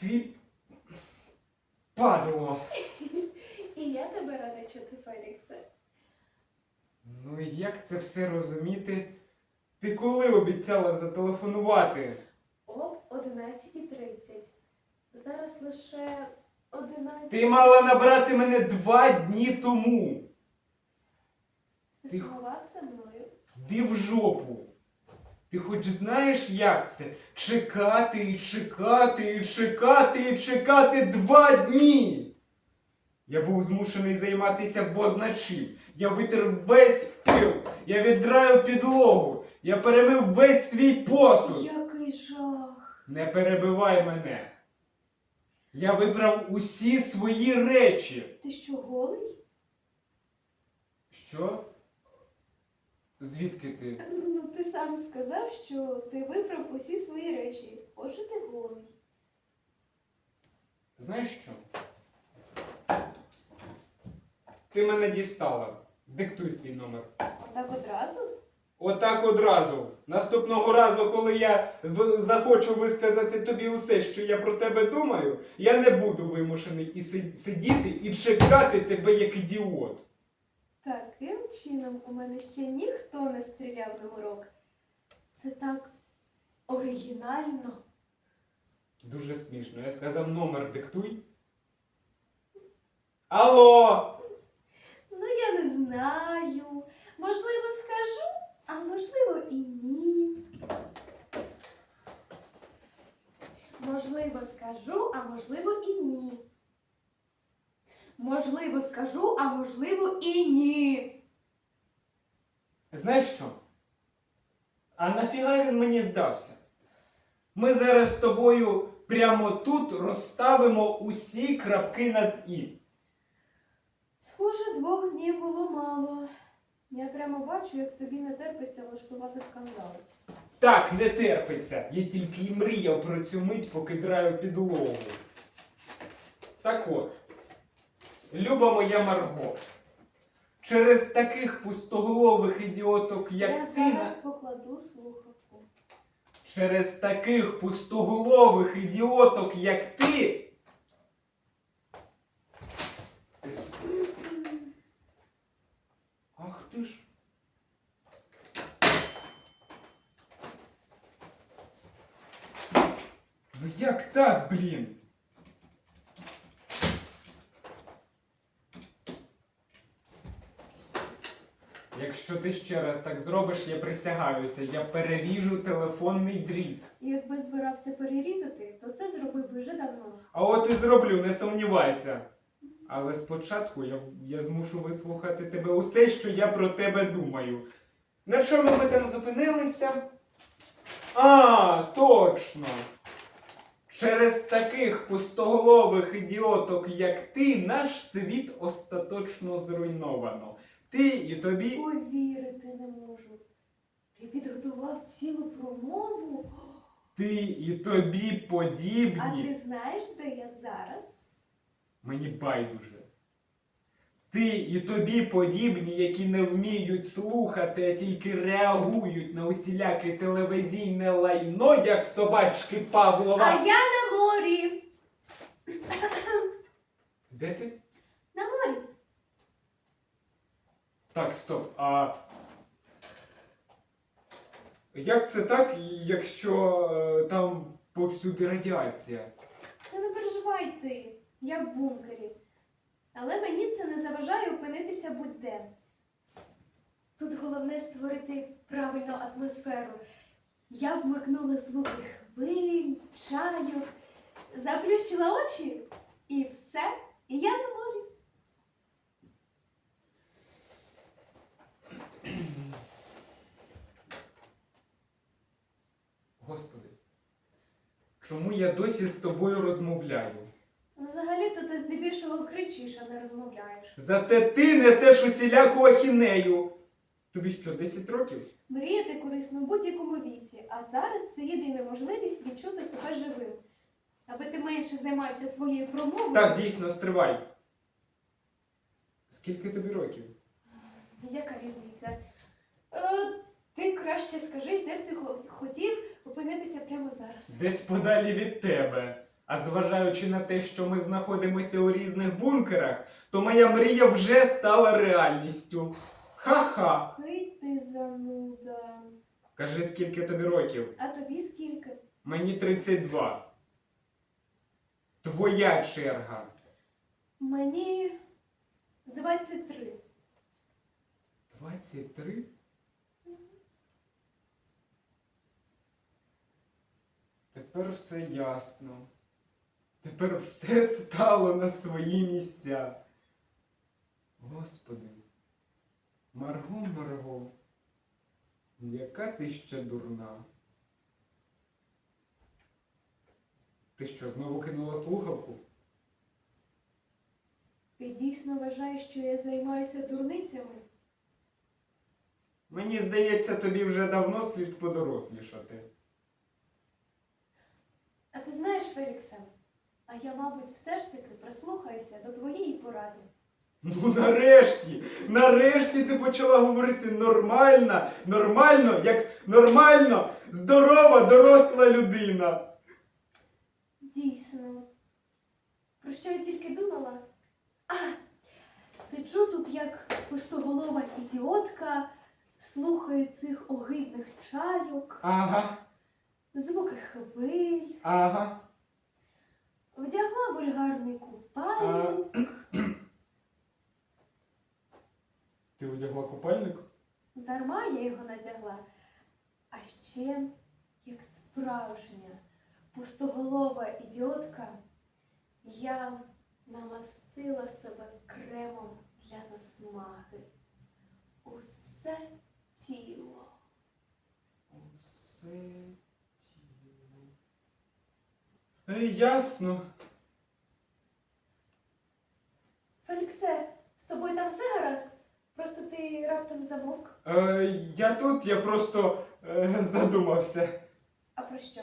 Ти падло. І я тебе рада чути, Феліксе. Ну і як це все розуміти? Ти коли обіцяла зателефонувати? Об 11.30. Зараз лише 11. Ти мала набрати мене два дні тому. Ти за мною? Йди в жопу. Ти хоч знаєш, як це? Чекати і чекати, і чекати, і чекати два дні. Я був змушений займатися бозначим. Я витер весь пил, я віддраю підлогу, я перемив весь свій посуд. Який жах! Не перебивай мене. Я вибрав усі свої речі. Ти що, голий? Що? Звідки ти? Ну, ти сам сказав, що ти вибрав усі свої речі. Отже, ти голий. Знаєш що? Ти мене дістала. Диктуй свій номер. Так одразу? Отак одразу. Наступного разу, коли я в- захочу висказати тобі усе, що я про тебе думаю, я не буду вимушений і си- сидіти і чекати тебе як ідіот. Таким чином у мене ще ніхто не стріляв на урок. Це так оригінально. Дуже смішно. Я сказав номер диктуй. Алло! Ну, я не знаю. Можливо, скажу, а можливо і ні. Можливо, скажу, а можливо і ні. Можливо, скажу, а можливо і ні. Знаєш що? А нафіга він мені здався? Ми зараз з тобою прямо тут розставимо усі крапки над І. Схоже, двох днів було мало. Я прямо бачу, як тобі не терпиться влаштувати скандал. Так, не терпиться. Я тільки й мріяв про цю мить, поки драю підлогу. Так от, люба моя Марго, через таких пустоголових ідіоток, як я ти, зараз покладу слухавку. через таких пустоголових ідіоток, як ти. Ах ти ж. Ну як так, блін? Якщо ти ще раз так зробиш, я присягаюся, я переріжу телефонний дріт. Якби збирався перерізати, то це зробив би вже давно. А от і зроблю, не сумнівайся. Але спочатку я, я змушу вислухати тебе усе, що я про тебе думаю. На чому ми там зупинилися? А, точно! Через таких пустоголових ідіоток, як ти, наш світ остаточно зруйновано. Ти і тобі. Повірити не можу. Ти підготував цілу промову. Ти і тобі подібні. А ти знаєш, де я зараз? Мені байдуже. Ти і тобі подібні, які не вміють слухати, а тільки реагують на усіляке телевізійне лайно, як собачки Павлова. А я на морі. Де ти? На морі. Так, стоп. А як це так, якщо е, там повсюди радіація? Та не переживай ти. Я в бункері. Але мені це не заважає опинитися будь-де. Тут головне створити правильну атмосферу. Я вмикнула звуки хвиль, чайок, заплющила очі і все. І я на морі. Господи, чому я досі з тобою розмовляю? Взагалі-то ти здебільшого кричиш, а не розмовляєш. Зате ти несеш усіляку ахінею. Тобі що, 10 років? Мріяти корисно в будь-якому віці, а зараз це єдина можливість відчути себе живим. Аби ти менше займався своєю промовою. Так, дійсно, стривай. Скільки тобі років? Яка різниця? Е, ти краще скажи, де б ти хотів опинитися прямо зараз. Десь подалі від тебе. А зважаючи на те, що ми знаходимося у різних бункерах, то моя мрія вже стала реальністю. Ха-ха! Який ти зануда. Кажи, скільки тобі років? А тобі скільки? Мені 32. Твоя черга. Мені 23. 23? Тепер все ясно. Тепер все стало на свої місця. Господи, Марго, Марго, яка ти ще дурна. Ти що, знову кинула слухавку? Ти дійсно вважаєш, що я займаюся дурницями? Мені здається, тобі вже давно слід подорослішати. А ти знаєш, Феліксе, а я, мабуть, все ж таки прислухаюся до твоєї поради. Ну нарешті, нарешті ти почала говорити нормально, нормально, як нормально, здорова, доросла людина. Дійсно. Про що я тільки думала? А, сиджу тут як пустоголова ідіотка, слухаю цих огидних чайок, Ага, звуки хвиль, ага. вдягла вульгарний купальник. Ти одягла купальник? Дарма я його надягла. А ще, як справжня пустоголова ідіотка, я намастила себе кремом для засмаги. Усе тіло. Усе тіло. Ясно. Феліксе, з тобою там все гаразд? Просто ти раптом замовк. Е, я тут, я просто е, задумався. А про що?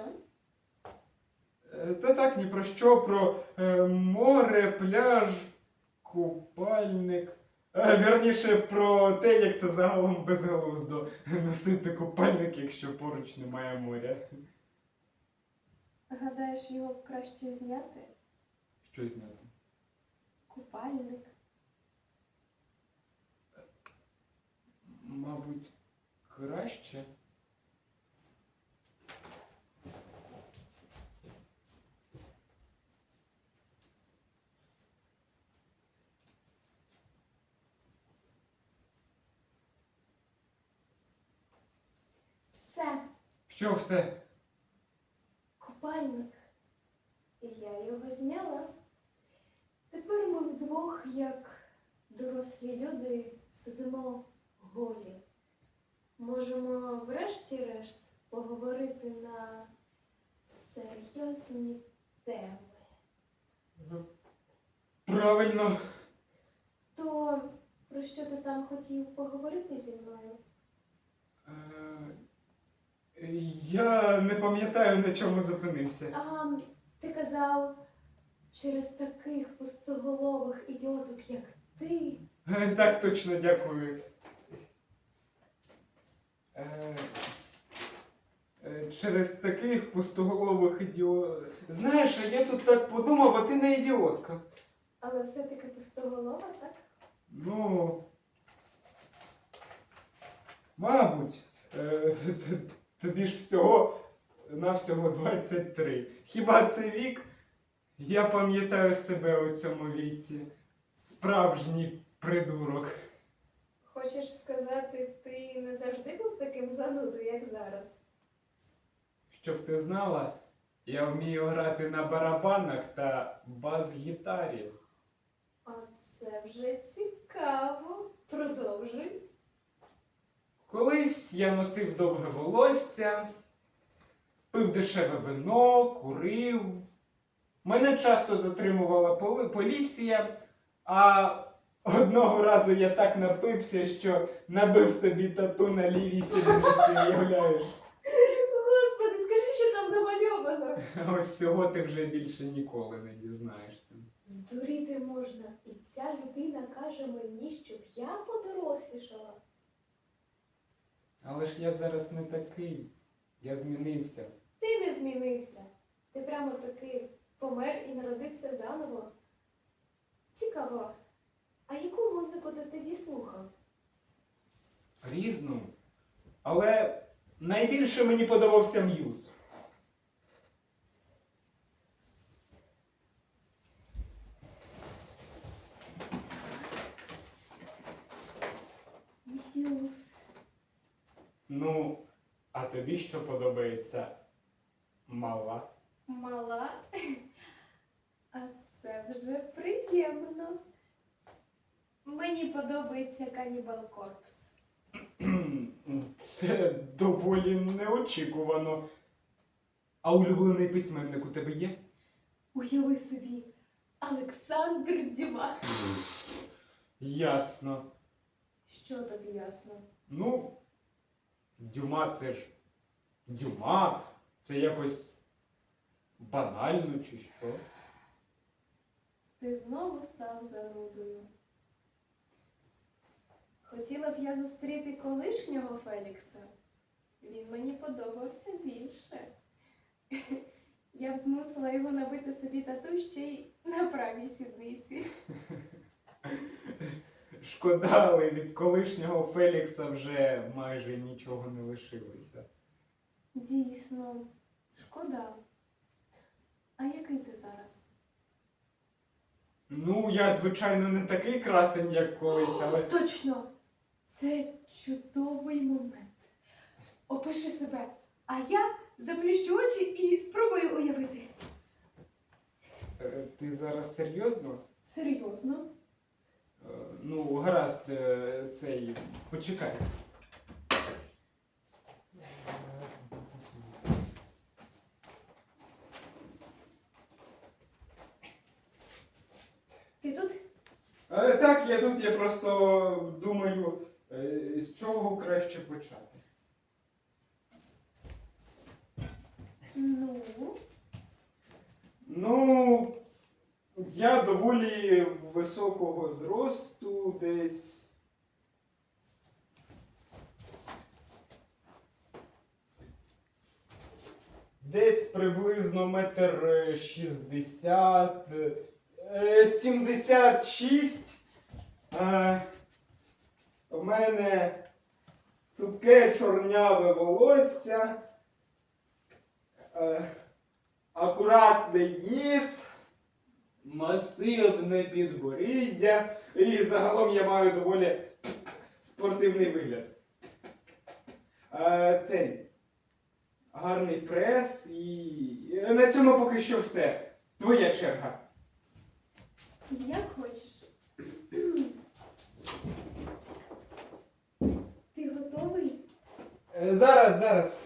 Е, Та так, ні про що, про е, море, пляж, купальник. Е, вірніше, про те, як це загалом безглуздо носити купальник, якщо поруч немає моря. Гадаєш, його краще зняти? Що зняти? Купальник. Мабуть, краще. Все. Що все? Купальник. І я його зняла. Тепер ми вдвох, як дорослі люди, сидимо голі. Можемо врешті-решт поговорити на серйозні теми. Правильно. То про що ти там хотів поговорити зі мною? Е, я не пам'ятаю, на чому зупинився. А ти казав, через таких пустоголових ідіоток, як ти, Е, Так, точно, дякую. Е, е, Через таких пустоголових ідіот. Знаєш, а я тут так подумав, а ти не ідіотка. але все-таки пустоголова, так? Ну. Мабуть, е, тобі ж всього навсього 23. Хіба це вік? Я пам'ятаю себе у цьому віці. Справжній придурок. Хочеш сказати, ти не завжди був таким занудою, як зараз? Щоб ти знала, я вмію грати на барабанах та бас-гітарі. А це вже цікаво. Продовжуй. Колись я носив довге волосся, пив дешеве вино, курив. Мене часто затримувала поли- поліція, а одного разу я так напився, що набив собі тату на лівій сідниці, уявляєш? Господи, скажи, що там намальовано. Ось цього ти вже більше ніколи не дізнаєшся. Здуріти можна. І ця людина каже мені, щоб я подорослішала. Але ж я зараз не такий. Я змінився. Ти не змінився. Ти прямо таки помер і народився заново. Цікаво, а яку музику ти тоді слухав? Різну. Але найбільше мені подобався. М'юз. Ну, а тобі що подобається? Мала. Мала. А це вже приємно. Мені подобається Канібал Корпс. Це доволі неочікувано. А улюблений письменник у тебе є? Уяви собі, Олександр Дюма. Ясно. Що тобі ясно? Ну, дюма це ж дюма. Це якось банально чи що. Ти знову став занудою. Хотіла б я зустріти колишнього Фелікса. Він мені подобався більше. Я б змусила його набити собі тату ще й на правій сідниці. Шкода, але від колишнього Фелікса вже майже нічого не лишилося. Дійсно, шкода. А який ти зараз? Ну, я, звичайно, не такий красень, як колись, але. Точно! Це чудовий момент. Опиши себе, а я заплющу очі і спробую уявити. Е, Ти зараз серйозно? Серйозно? Ну, гаразд, е, цей. Почекай. Ти тут? Е, Так, я тут, я просто думаю, е, з чого краще почати. Ну, Ну, я доволі високого зросту, десь. Десь приблизно метр е, шістдесят, е, сімдесят шість. Е, У мене цупке чорняве волосся. Е, акуратний ніс, масивне підборіддя, і загалом я маю доволі спортивний вигляд. Е, Цей гарний прес і на цьому поки що все. Твоя черга. як хочеш. Ти готовий? Е, Зараз, зараз.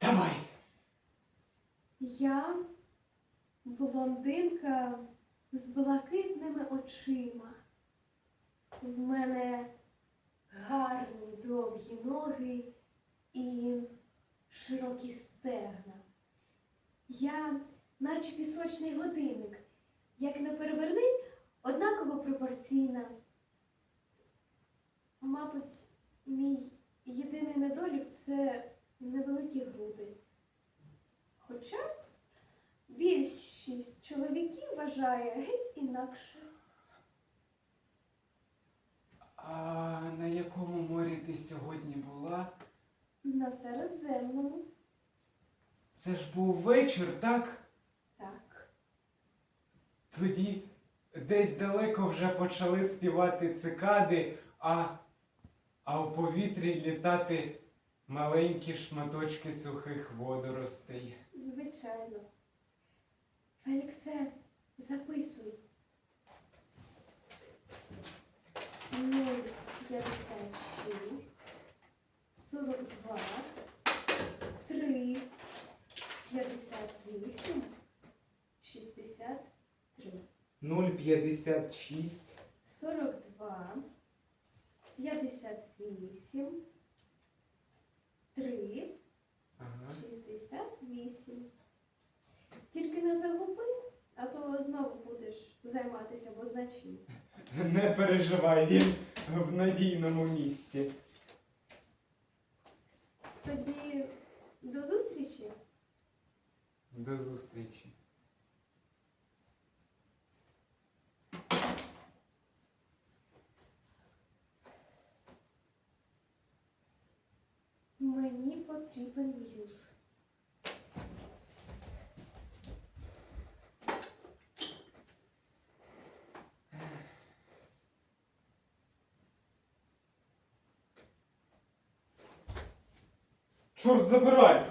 Давай. Я блондинка з блакитними очима. В мене гарні довгі ноги і широкі стегна. Я, наче пісочний годинник, як не переверни, однаково пропорційна. Мабуть, мій єдиний недолік це невеликі груди. Хоча більшість чоловіків вважає геть інакше. А на якому морі ти сьогодні була? На середземному Це ж був вечір, так? так. Тоді десь далеко вже почали співати цикади, а, а у повітрі літати маленькі шматочки сухих водоростей. Звичайно. Феліксе, записуй. 056 42 3 58 63 0,56. 42 58 3 Ага. 68. Тільки не загуби, а то знову будеш займатися бо позначенням. Не переживай, він в надійному місці. Тоді до зустрічі. До зустрічі. Мені потрібен м'юз. Чорт забирай!